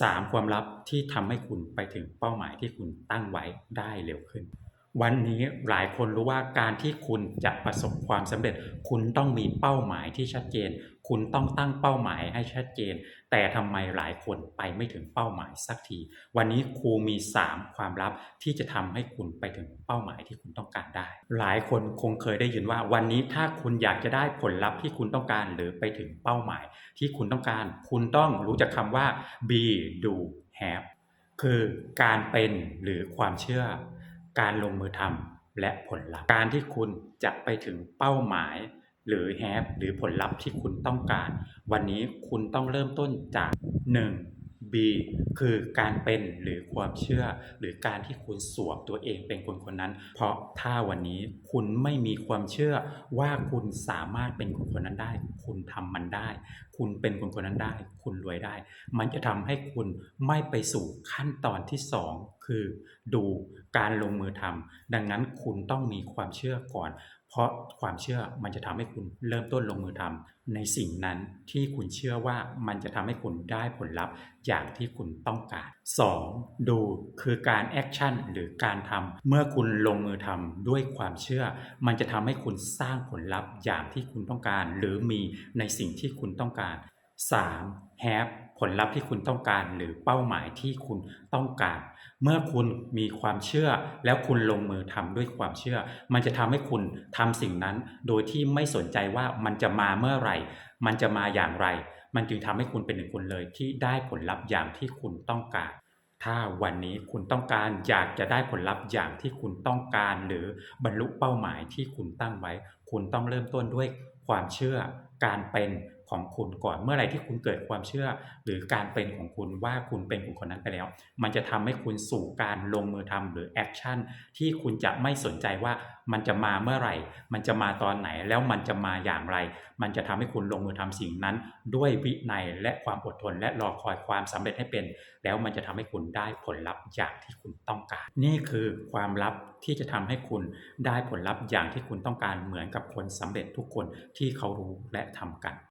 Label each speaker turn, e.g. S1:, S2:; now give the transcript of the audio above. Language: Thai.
S1: 3 ความลับที่ทำให้คุณไปถึงเป้าหมายที่คุณตั้งไว้ได้เร็วขึ้น วันนี้หลายคนรู้ว่าการที่คุณจะประสบความสำเร็จ คุณต้องมีเป้าหมายที่ชัดเจน คุณต้องตั้งเป้าหมายให้ชัดเจน แต่ทำไมหลายคนไปไม่ถึงเป้าหมายสักที วันนี้ครูมี 3 ความลับที่จะทำให้คุณไปถึงเป้าหมายที่คุณต้องการได้ หลายคนคงเคยได้ยินว่า วันนี้ถ้าคุณอยากจะได้ผลลัพธ์ที่คุณต้องการหรือไปถึงเป้าหมาย ที่คุณต้องการ คุณต้องรู้จักคำว่า be do have คือการเป็นหรือความเชื่อ การลงมือทำและผลลัพธ์ การที่คุณจะไปถึงเป้าหมาย หรือแฮปหรือผลลัพธ์ที่คุณต้องการ วันนี้คุณต้องเริ่มต้นจาก 1. B คือการเป็นหรือความเชื่อ หรือการที่คุณสวมตัวเองเป็นคนคนนั้น เพราะถ้าวันนี้คุณไม่มีความเชื่อว่าคุณสามารถเป็นคนคนนั้นได้ คุณทำมันได้ คุณเป็นคนคนนั้นได้ คุณรวยได้ มันจะทำให้คุณไม่ไปสู่ขั้นตอนที่ 2 คือดูการลงมือทำดังนั้นคุณต้องมีความเชื่อก่อน เพราะความเชื่อมันจะทำให้คุณเริ่มต้นลงมือทำในสิ่งนั้นที่คุณเชื่อว่ามันจะทำให้คุณได้ผลลัพธ์อย่างที่คุณต้องการ 2. ดูคือการแอคชั่นหรือการทำเมื่อคุณลงมือทำด้วยความเชื่อ มันจะทำให้คุณสร้างผลลัพธ์อย่างที่คุณต้องการ หรือมีในสิ่งที่คุณต้องการ 3. have ผลลัพธ์ที่คุณต้องการหรือเป้าหมายที่คุณต้องการ เมื่อคุณมีความเชื่อแล้วคุณลงมือทำด้วยความเชื่อ มันจะทำให้คุณทำสิ่งนั้น โดยที่ไม่สนใจว่ามันจะมาเมื่อไหร่ มันจะมาอย่างไร มันจึงทำให้คุณเป็นหนึ่งคนเลยที่ได้ผลลัพธ์อย่างที่คุณต้องการ ถ้าวันนี้คุณต้องการอยากจะได้ผลลัพธ์อย่างที่คุณต้องการ หรือบรรลุเป้าหมายที่คุณตั้งไว้ คุณต้องเริ่มต้นด้วยความเชื่อการเป็น ของคุณก่อนเมื่อไรที่คุณเกิดความเชื่อ หรือการเป็นของคุณว่าคุณเป็นคนคนนั้นไปแล้ว มันจะทำให้คุณสู่การลงมือทำหรือแอคชั่นที่คุณจะไม่สนใจว่ามันจะมาเมื่อไหร่ มันจะมาตอนไหนแล้วมันจะมาอย่างไร มันจะทำให้คุณลงมือทำสิ่งนั้น ด้วยวินัยและความอดทน และรอคอยความสำเร็จให้เป็น แล้วมันจะทำให้คุณได้ผลลัพธ์อย่างที่คุณต้องการ นี่คือความลับที่จะทำให้คุณได้ผลลัพธ์อย่างที่คุณต้องการเหมือนกับคนสำเร็จทุกคนที่เขารู้และทำกัน